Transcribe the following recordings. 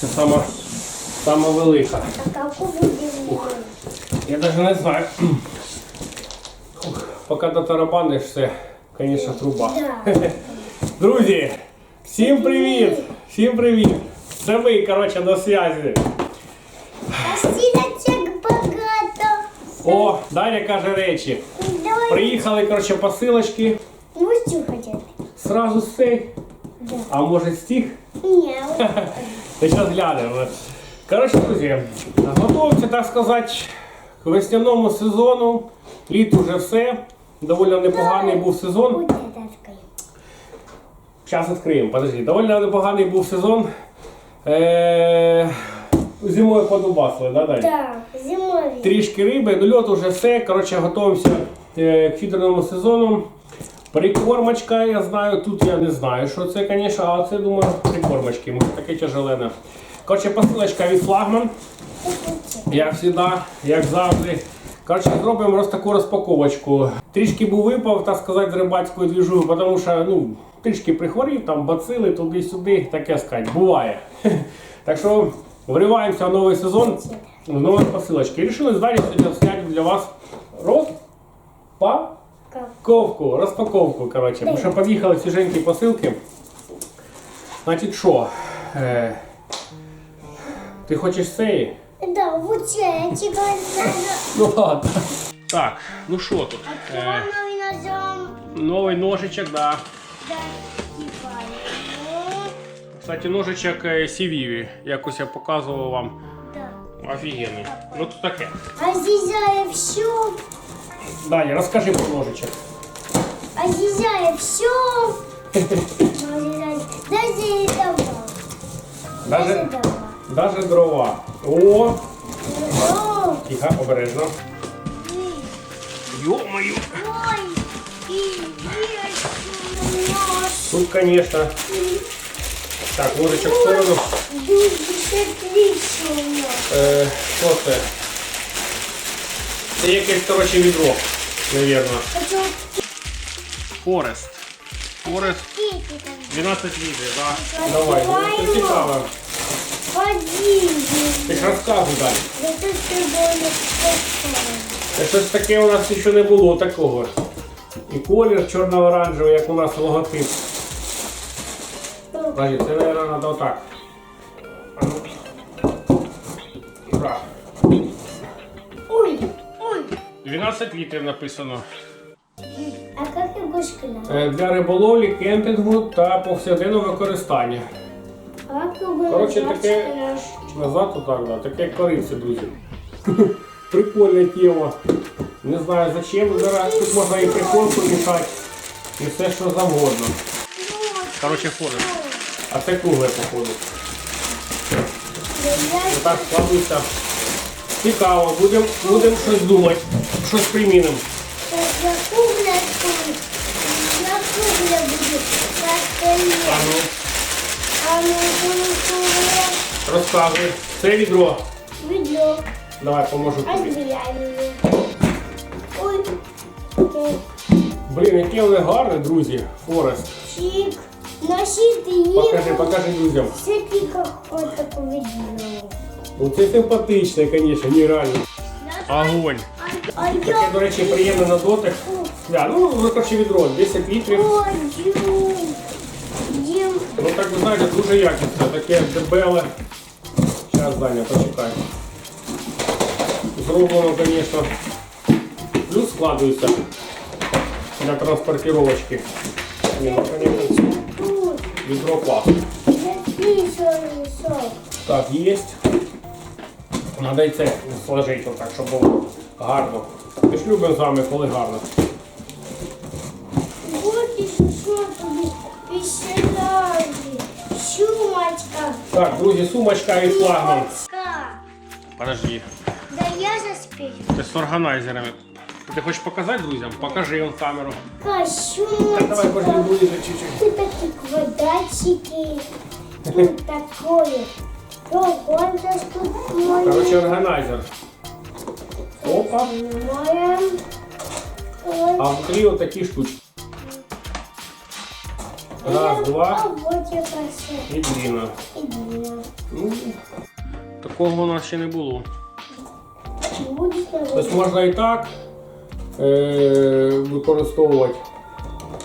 Це сама, сама велика. А Я навіть не знаю. Ух, Поки дотарабаниш все, звісно, труба. Друзі, всім привіт! Всім привіт! Це ми, коротше, на зв'язі. О, Даня каже речі. Приїхали, коротше, посилочки. Мустю хотят? Сразу з цей. А може з тих? Нет. Та зараз глянемо. Коротше, друзі, готуємося, так сказати, к весняному сезону. Літ уже все. Доволі непоганий був сезон. Зараз відкриємо, подожди. Доволі непоганий був сезон. Е- Зимою подубасили, да? Да, зимой. Трішки риби, ну льот уже все. Коротше, готуємося е, к фідерному сезону. Прикормочка, я знаю, тут я не знаю, що це, звісно, але це, думаю, прикормочки, може таке тяжелене. Коротше, посилочка від флагман, як завжди, як завжди. Коротше, зробимо роз таку розпаковочку. Трішки був випав, так сказати, з рибацькою двіжою, тому що ну, трішки прихворів, там бацили туди-сюди, таке сказати, буває. Так що вриваємося в новий сезон з нової посилочки. І Рішили здалі сьогодні зняти для вас розпаковку. Розпаковку, коротше. Бо що під'їхали свіженькі посилки. Значить, що? Е, ти хочеш цей? Да, вот я надо. Ну ладно. Так, ну що тут? Е, Плановый ножом. новий ножичок, да. Да, типа. Ну, Кстати, ножичок е, Сівіві. Якось я показував вам. да. Офігенний. Ну тут таке. А Зизая все. Даня, розкажи про ножичок. А Зизая все. Даже этого. Даже Даже, этого. даже дрова. О, О, тихо, обережно. Йо-моє. Ой, и есть. Тут, конечно. Так, ножичок в сторону. Дуже отлично. Е, що це? Це якесь, коротше, відро, навірно. Хочу Форест. Форест 12 літрів, так? Да? Давай, ну, це цікаво. Один. Ти ж розказуй далі. Це щось таке у нас ще не було такого. І колір чорно-оранжевий, як у нас логотип. Це, мабуть, треба отак. 12 літрів написано. А как его шкаля? Е, Для риболовлі, кемпінгу та повсякденного використання. А его Короче, таке-? Назад отак, да. таке як кориці, друзі. Прикольна тема. Не знаю зачем. Зараз тут можна і приколку мішати, і все що завгодно. Короче, форест. А це кругле походу. Отак складується. Цікаво, будемо будем щось думати, тут. На кухне будет. А ну, А ну, розказуй. Це відро. Ведро. Давай поможу тобі. Ой. Блін, яке вони гарне, друзі. Форест. Чик. Носить Покажи, покажи друзям. Все какое-то поведение. Ну це симпатичне, звісно, нереально. Огонь. Таке, до речі, приємне на дотик. Да, ну, коротше, відро, 10 літрів. Ну так ви знаєте, дуже якісне, таке дебеле. Зараз, Даня, почекай. Зроблено, звісно. Плюс складується для транспортировочки. Ні, ну, конечно, відро клас. Записывай сок. Так, є. Надо і це сложити отак, щоб було гарно. Ми ж любимо з вами, коли гарно. Чумочка. Так, друзі, сумочка і флагман. Подожди. Да я заспею. Ти з органайзерами. Ти хочеш показати друзям? Покажи в камеру. Так, давай, пошли ближе чуть-чуть. Тут такие квадратики. Тут такое. Короче, органайзер. Опа. А внутрі отакі штучки. Раз, два вот красиво. і. И длинно. Ну, такого у нас ще не було. Тобто можна і так е- використовувати.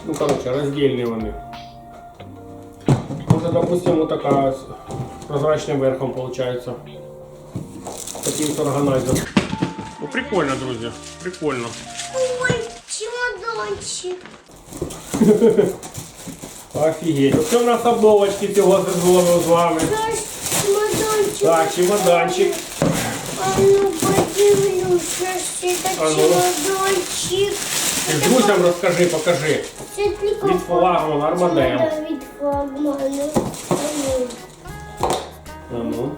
Ну, коротше, роздільні вони. Може, допустимо, така прозрачним верхом виходить. Такий от органайзер. Ну, прикольно, друзі. Прикольно. Ой, чемоданчик. Офігеть. Оце в нас обновочки цього сезону з вами. Наш чемоданчик. Так, чемоданчик. А ну подивлюсь, що це А ну. чемоданчик. І друзям розкажи, покажи. Це тільки Від флагмана Армадео. Чемодан від флагмана. А ну,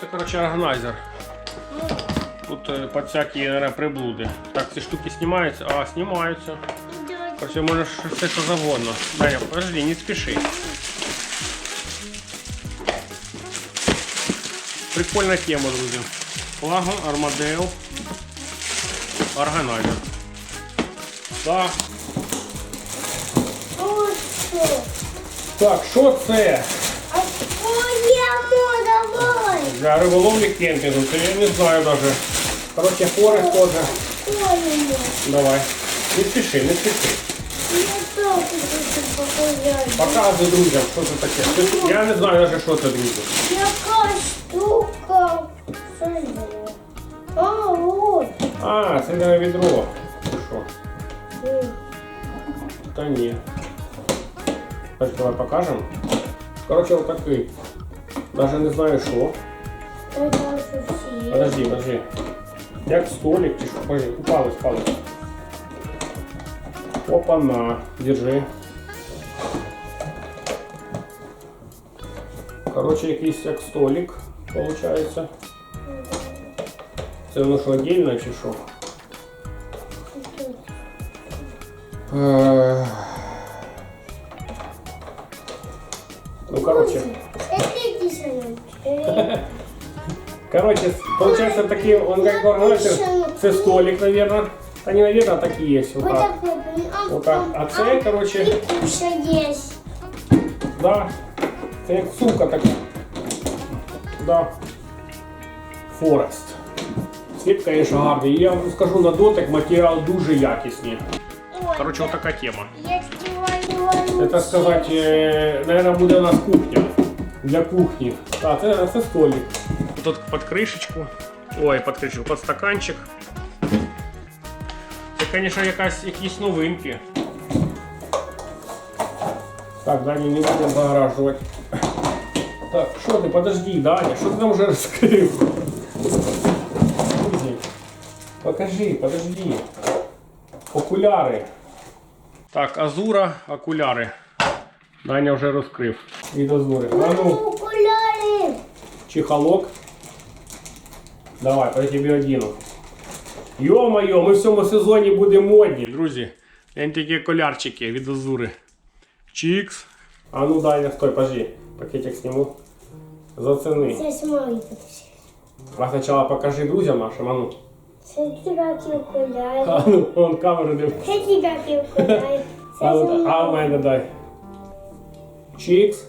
Це, коротше, органайзер. Тут е, під всякі наверное, приблуди. Так, ці штуки знімаються, а знімаються. Короче, можеш все що завгодно. Даня, подожди, не спіши. Прикольна тема, друзі. Флагман, Армадео, органайзер. Так, так, що це? Давай. Для риболовлі кемпінгу, це я не знаю даже. Короче, форест теж. Давай. Не спіши, не спіши. Показати. Показуй друзям, що це таке. Це- Я не знаю навіть, що це, друзі. Яка штука? Що? А, от. А, це для відро. Що? М. Та ні. Так, давай покажемо. Коротше, отакий. Даже не знаю що. Подожди, подожди. Як столик чи що? Подожди, упалось, палець. Опа-на, держи. Короче, якийсь як столик, получается. Це воно що, отдельно чи що? Е, Ну, короче. Це ти десятий. Короче, получается такие, он как органайзер, це столик, наверное. А не наверное, а так и есть. Вот Вот так. так вот. А, Вот так. А це, короче, І куша є. да. Це як сумка така. Да. Форест. Світ, конечно, гарний. І я вам скажу на дотик, матеріал дуже якісний. Ой, Короче, вот така тема. Я співаю. Это сказать, э, наверное, буде у нас кухня. Для кухні. А, це, це столик. Тут під кришечку. Ой, під кришечку, під стаканчик. Це, конечно, якась, якісь новинки. Так, Даня, не будемо загоражувати. Так, що ти, подожди, Даня, що ти там вже розкрив? Друзі, Покажи, подожди. Окуляри. Так, Азура, окуляри. Даня вже розкрив. Від Азури. А ну, Окуляри. чехолок. Давай, я тобі одіну. Йо-моє, ми в цьому сезоні будемо модні. Друзі, гляньте такі окулярчики від Азури. Чікс. А ну Даня, стой, подожди. Пакетик сниму. Зацени. Це смотрите. А спочатку покажи друзям нашим, а ну. Це тігакі окуляри. А ну, вон камеру див. Це тігакі окуляри. А, Це ну, а в мене дай. Чікс.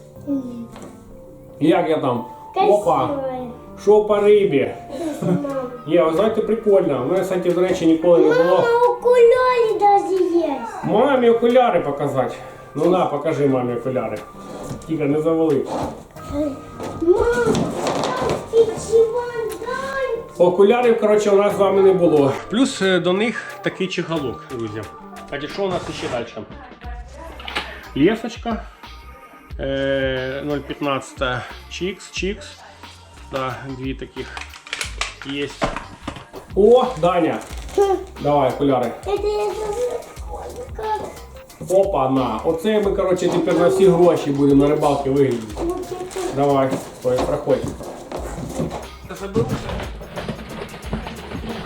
Як я там? Опа. Красивая. Що по рибі? Мама. Є, ви знаєте, прикольно. У мене, кстати, до речі, ніколи не було. Мама, окуляри даже є. Мамі окуляри показати. Ну на, покажи мамі окуляри. Тільки не завали. Мама. Окулярів, коротше, у нас з вами не було. Плюс е, до них такий чехолок, друзі. Кстати, що у нас ще далі? Лесочка. Е, 0,15 чікс, чікс. Да, дві таких є. О, Даня! Давай окуляри. Это я даже... Как? Опа, на. Оце ми, коротше, тепер на всі гроші будемо на рибалки виглядати. Вот это. Давай, стой, проходь. Забыл?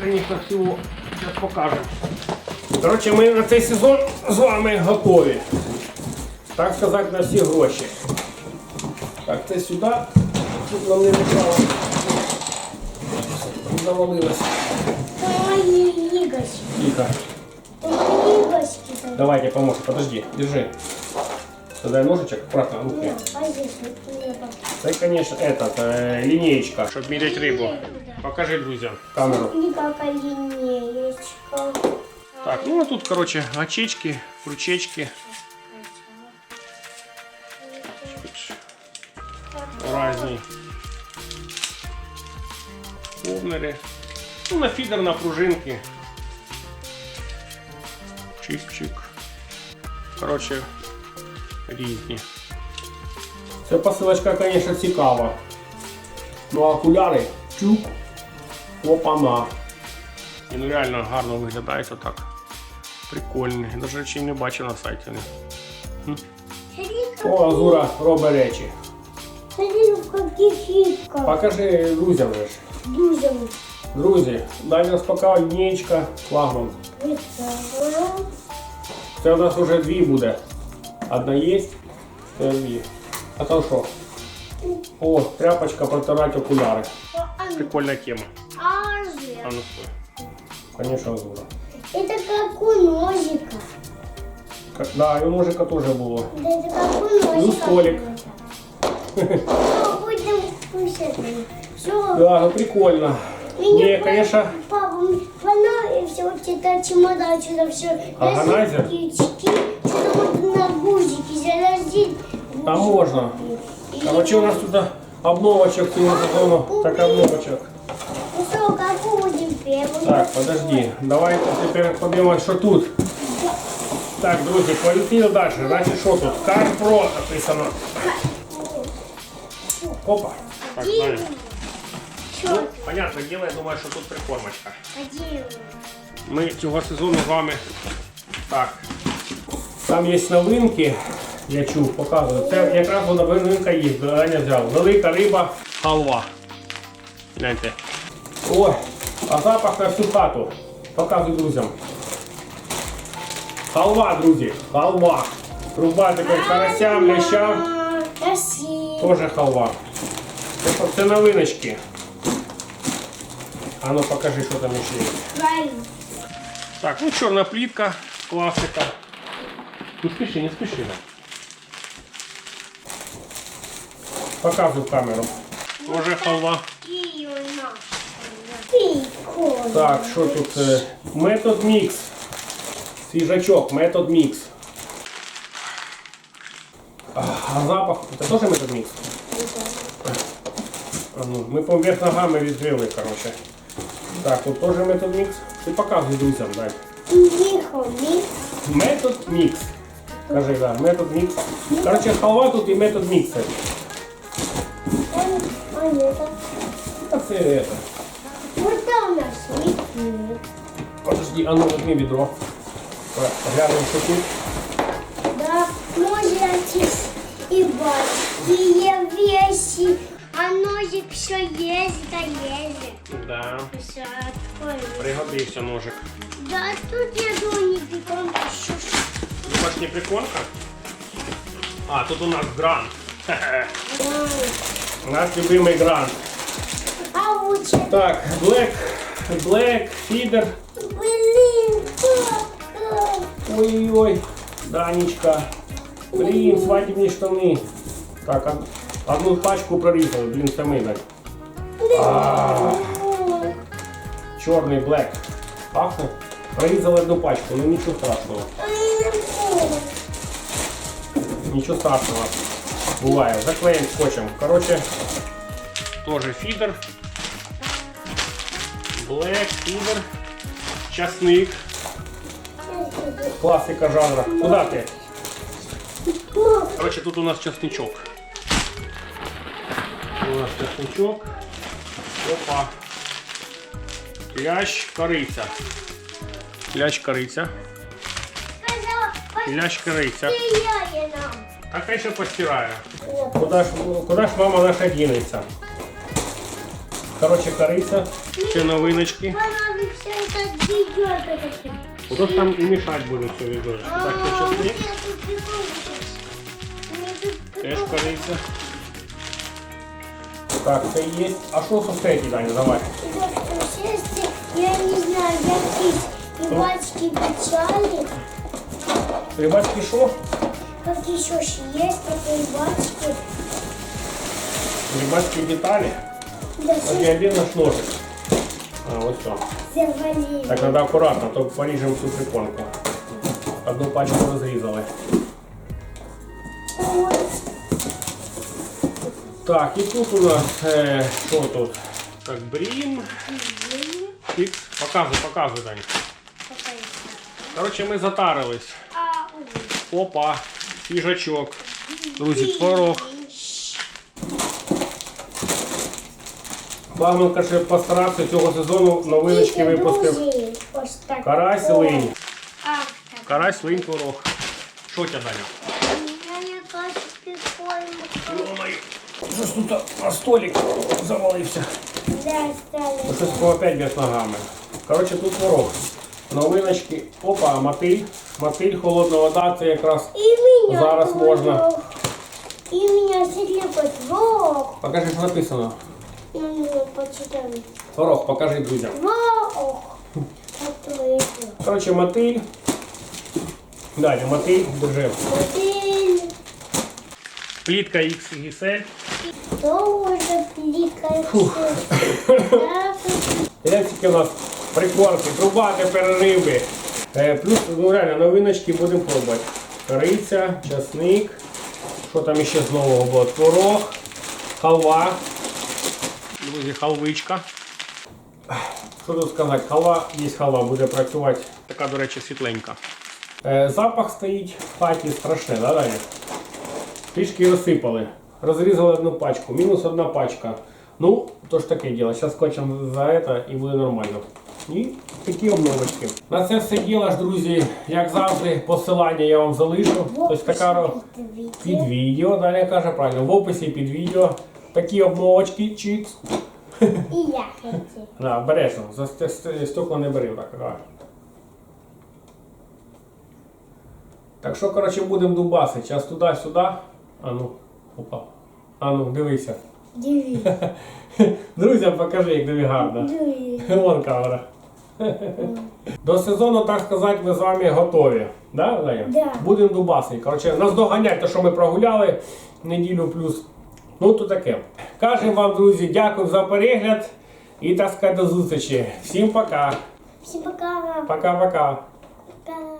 Конечно, всего сейчас покажем. Короче, ми на цей сезон з вами готові. Так сказати, на всі гроші. Так, це сюди. Тут нам не мешало. Игрушки. Тихо. Давай, я тебе помогу. Подожди, держи. Сюда ножичек, аккуратно, руки. Нет, а. Это, конечно, этот, э, линеечка, чтобы мерить рыбу. Покажи друзьям камеру. Никакая линеечка. Так, ну а тут, короче, очечки, крючечки. Овнери. Ну, на фідер, на пружинки. Чик-чик. Коротше, різні. Ця посилочка, звісно, цікава. Ну, а окуляри чук, опана. І ну реально гарно виглядають отак. Прикольні. Навіть ще й не бачив на сайті. них. О, Азура робить речі. Покажи друзям же Дуже Друзі, далі нас поки лінієчка флагман. Це у нас вже дві буде. Одна є, це дві. А там що? О, тряпочка протирати окуляри. Прикольна тема. А ну стой. Конечно, Азура. Это как у ножика. Как- Да, і у ножика теж було. Да это как у ножика. Ну, столик. Будем кушать. Все. Да, ну прикольно. Не, конечно, Папа, вона и все, вот это чемодан, что-то все. Органайзер? Что-то вот на гузики заразить. там можна. Короче, у нас тут обновочек цього сезону. Так, обновочек. Ну что, какую будем первую? Так, подожди. Давай тепер подивимось, що тут. Так, друзі, полетіли далі. Значить, що тут? Карпро написано. Опа. Так, знаю. Что? Ну, понятно діло, я думаю, що тут прикормочка. Ми цього сезону з вами. Так. Там є новинки, я чув, показую. Це якраз вона новинка є, Аня взяв. Велика риба, халва. Гляньте. Ой, а запах на всю хату. Показуй друзям. Халва, друзі, халва. Рубатиком карасям, лящам, А, Красиво. теж халва. Це новиночки. А ну покажи, що там ще є. Правильно. Так, ну чорна плітка, класика. Не спіши, не спіши. да. Показуй в камеру. Може халва. Так, що тут? е, Метод мікс. Свіжачок, метод мікс. А, запах, це теж метод мікс? А ну, ми по вверх ногами відкрили, короче. Так, тут теж метод мікс. Ти показуй друзям, дай. Тихо, микс. Метод мікс. Кажи, да, метод мікс. Короче, халва тут і метод мікса. А это? А це это. Вот там у нас летит. Подожди, а ну возьми відро. Так, Глянемо, що тут. Да, можете и большие вещи. А ножик все ездит, а ездит. Да. Все открою. Пригодився ножик. Да, тут я думаю, не прикольно. Что ж. Думаєш, не приколька? А, тут у нас грант. Хе-хе. Да. У нас любимий грант. А лучше. Так, Black, Black, Feeder. Блин, папа. Ой-ой-ой, Данечка. Блін, свадібні штани. Так, од- одну пачку прорізали, блін, ми так. Чорний блек. Пахне? Прорізали одну пачку, ну нічого страшного. Нічого страшного. Буває. Заклеїмо скотчем. Короче, тоже фідер. Блек, фідер. Часник. Класика жанра. Куда ти? Короче, тут у нас часничок. У. Опа. Лящ, кориця. Лящ, кориця. Лящ, кориця. А хай ще постираю. Куда ж, куда ж мама наша дінеться? Короче, кориця. Ще новиночки. Это ж там і мішати буде все відео. Так, це часник. Теж кориця. Так, це є. А що з третій, Даня, давай. Я не знаю, якісь і бачки печалі. Рибацький що? Как еще ж есть такие бачки? Рибацькі деталі. Да От все я один наш ножик. А, ось все. завалили. Так треба акуратно, то поріжемо всю прикормку. Одну пачку розрізали. Так, і тут у нас е, що тут? Так, брін. Фікс. Показуй, показуй, Дань. Коротше, ми затарились. Опа, свіжачок. Друзі, творог. Плавно каже постарався цього сезону новиночки випустив. Ось так. Карась, линь. Карась, линь, творог. Що у тебе, Даня? Я не хочу прикольно. Ё-моё, Щось тут на столик завалився. Да. Щось опять без ногами. Коротше, тут творог. Новиночки. Опа, мотиль. Мотиль, холодна вода, це якраз. И меня Зараз можна. И меня слепой творог. Покажи, що написано. Ну, ну, почитаем. Покажи друзям. Который Коротше, мотиль. Далі, мотиль, держи. Один. Плітка XXL. Тоже. Яцьки у нас прикормки, трубати, перериби. Е, плюс, ну реально, новиночки будемо пробувати. Кориця, часник. Що там ще з нового було? Творог, халва. Друзі, халвичка. Що тут сказати? Халва, є халва, буде працювати. Така, до речі, світленька. Е, запах стоїть в хаті страшне, да, Даня? Трішки розсипали. Розрізали одну пачку. Мінус одна пачка. Ну, то ж таке діло. Зараз скотчем за це і буде нормально. І такі обновочки. На це все діло ж, друзі, як завжди, посилання я вам залишу. Ось така під відео, далі каже правильно, в описі під відео. Такі обновочки, чікс. И я хочу. Да, обережно, за ст- ст- стекло не бери, так. давай. Так що, коротше, будемо дубасити. Зараз туди-сюди. А ну, опа. А ну, дивися. Диви. Друзям покажи, як тобі гарно. Диви. Вон камера. До сезону, так сказати, ми з вами готові. Да, Даня? Да. Будемо дубасити. Коротше, нас доганять те, що ми прогуляли неділю плюс. Ну, то таке. Кажемо вам, друзі, дякую за перегляд і так сказати, до зустрічі. Всім пока. Всем пока. Пока-пока. Пока.